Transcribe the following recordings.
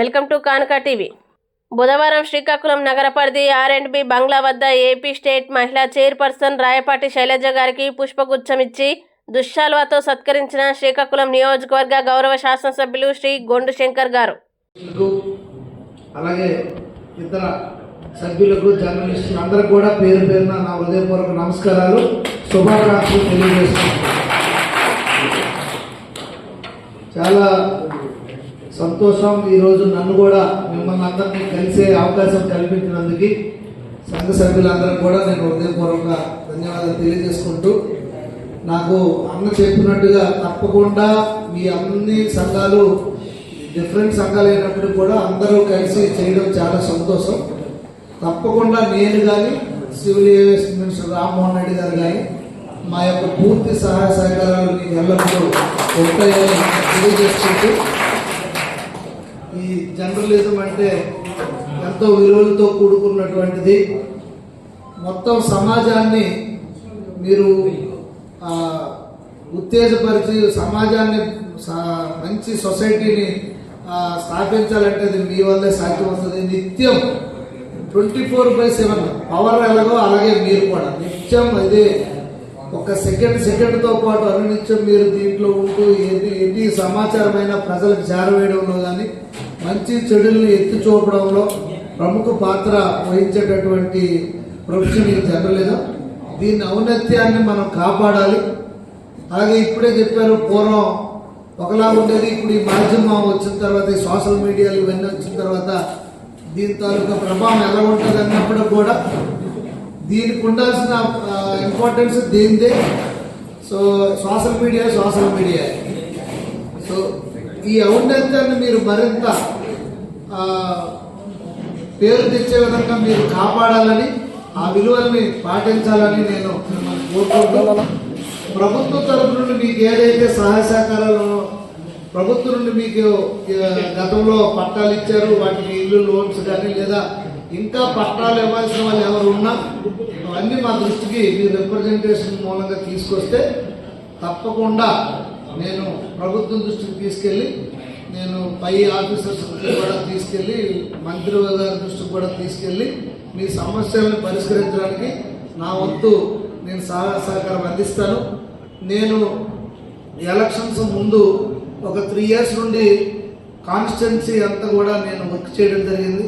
Welcome to కానుక TV. బుధవారం శ్రీకాకుళం నగర పరిధి ఆర్ అండ్ బి బంగ్లా వద్ద ఏపీ స్టేట్ మహిళా చైర్పర్సన్ రాయపాటి శైలజ గారికి పుష్పగుచ్చం ఇచ్చి దుశ్శాల్వాతో సత్కరించిన శ్రీకాకుళం నియోజకవర్గ గౌరవ శాసనసభ్యులు శ్రీ గొండు శంకర్ గారు. అలాగే ఇతర సభ్యులకు జర్నలిస్టులు అందరూ కూడా పేరు పేరున నా హృదయపూర్వక నమస్కారాలు శుభాకాంక్షలు తెలియజేస్తున్నాను. చాలా సంతోషం ఈరోజు నన్ను కూడా మిమ్మల్ని అందరినీ కలిసే అవకాశం కల్పించినందుకు సంఘ సభ్యులందరికీ కూడా నేను హృదయపూర్వక ధన్యవాదాలు తెలియజేసుకుంటూ నాకు అన్న చెప్పినట్టుగా తప్పకుండా మీ అన్ని సంఘాలు డిఫరెంట్ సంఘాలు అయినప్పుడు కూడా అందరూ కలిసి చేయడం చాలా సంతోషం. తప్పకుండా నేను కానీ civil aviation minister Rammohan Reddy garu కానీ మా యొక్క పూర్తి సహాయ సహకారాలు మీకు ఎల్లప్పుడూ ఉంటాయని తెలియజేసుకుంటూ ఈ జర్నలిజం అంటే ఎంతో విలువలతో కూడుకున్నటువంటిది. మొత్తం సమాజాన్ని మీరు ఉత్తేజపరిచి సమాజాన్ని మంచి సొసైటీని స్థాపించాలంటే అది మీ వల్లే సాధ్యమవుతుంది. నిత్యం twenty four by seven power ఎలాగో అలాగే మీరు కూడా. నిత్యం అదే ఒక సెకండ్ సెకండ్తో పాటు అనునిత్యం మీరు దీంట్లో ఉంటూ ఎన్ని ఎన్ని సమాచారమైన ప్రజలకు చేరవేయడంలో కానీ మంచి చెడుల్ని ఎత్తి చూపడంలో ప్రముఖ పాత్ర వహించేటటువంటి ప్రొఫెషన్ ఈ జరగలేదు దీని ఔన్నత్యాన్ని మనం కాపాడాలి. అలాగే ఇప్పుడే చెప్పారు పూర్వం ఒకలా ఉండేది ఇప్పుడు ఈ మాధ్యమం వచ్చిన తర్వాత ఈ సోషల్ మీడియాలు ఇవన్నీ వచ్చిన తర్వాత దీని తాలూకా ప్రభావం ఎలా ఉంటుంది అన్నప్పుడు కూడా దీనికి ఉండాల్సిన importance దేనిదే? So social media social media. So ఈ ఔన్నత్యాన్ని మీరు మరింత పేరు తెచ్చే విధంగా మీరు కాపాడాలని ఆ విలువల్ని పాటించాలని నేను మిమ్మల్ని ప్రభుత్వ ప్రభుత్వం తరపు నుండి మీకు ఏదైతే సహాయ సహకారాలు ప్రభుత్వం నుండి మీకు గతంలో పట్టాలు ఇచ్చారు వాటికి ఇల్లు లోన్స్ కానీ లేదా ఇంకా పట్టాలు ఇవ్వాల్సిన వాళ్ళు ఎవరు ఉన్నా అవన్నీ మా దృష్టికి మీ రిప్రజెంటేషన్ మూలంగా తీసుకొస్తే తప్పకుండా నేను ప్రభుత్వం దృష్టికి తీసుకెళ్ళి నేను పై ఆఫీసర్స్ కూడా తీసుకెళ్ళి మంత్రి గారి దృష్టికి కూడా తీసుకెళ్ళి మీ సమస్యలను పరిష్కరించడానికి నా వంతు నేను సహాయ సహకారం అందిస్తాను. నేను ఎలక్షన్స్ ముందు ఒక త్రీ ఇయర్స్ నుండి కాన్స్టిట్యున్సీ అంతా కూడా నేను వర్క్ చేయడం జరిగింది.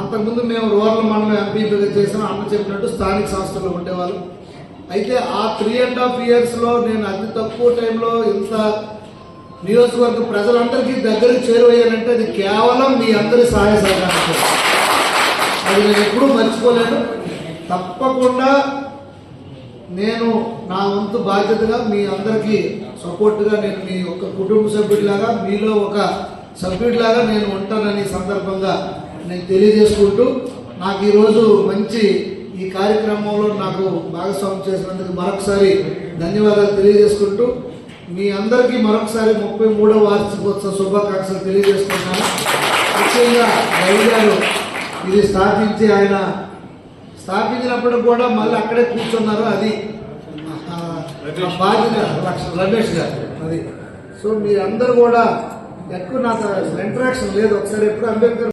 అంతకుముందు మేము రూరల్ మండలం ఎంపీపీగా చేసిన అన్న చెప్పినట్టు స్థానిక సంస్థలు ఉండేవాళ్ళు. అయితే ఆ త్రీ అండ్ హాఫ్ ఇయర్స్లో నేను అతి తక్కువ టైంలో ఇంత నియోజకవర్గ ప్రజలందరికీ దగ్గరికి చేరువయ్యానంటే అది కేవలం మీ అందరి సహాయ సహకారం అది నేను ఎప్పుడూ మర్చిపోలేను. తప్పకుండా నేను నా వంతు బాధ్యతగా మీ అందరికీ సపోర్ట్గా నేను మీ ఒక కుటుంబ సభ్యుడిలాగా మీలో ఒక సభ్యుడిలాగా నేను ఉంటానని సందర్భంగా నేను తెలియజేసుకుంటూ నాకు ఈరోజు మంచి ఈ కార్యక్రమంలో నాకు భాగస్వామ్యం చేసినందుకు మరొకసారి ధన్యవాదాలు తెలియజేసుకుంటూ మీ అందరికీ మరొకసారి ముప్పై మూడవ వార్షికోత్సవ శుభాకాంక్షలు తెలియజేస్తున్నాను ముఖ్యంగా రవి గారు ఇది స్థాపించి ఆయన స్థాపించినప్పుడు కూడా మళ్ళీ అక్కడే కూర్చున్నారు. అది బాధ్యత. రమేష్ గారు. అది. సో మీరందరూ కూడా ఎక్కువ నాకు ఇంట్రాక్షన్ లేదు. ఒకసారి ఎప్పుడు అంబేద్కర్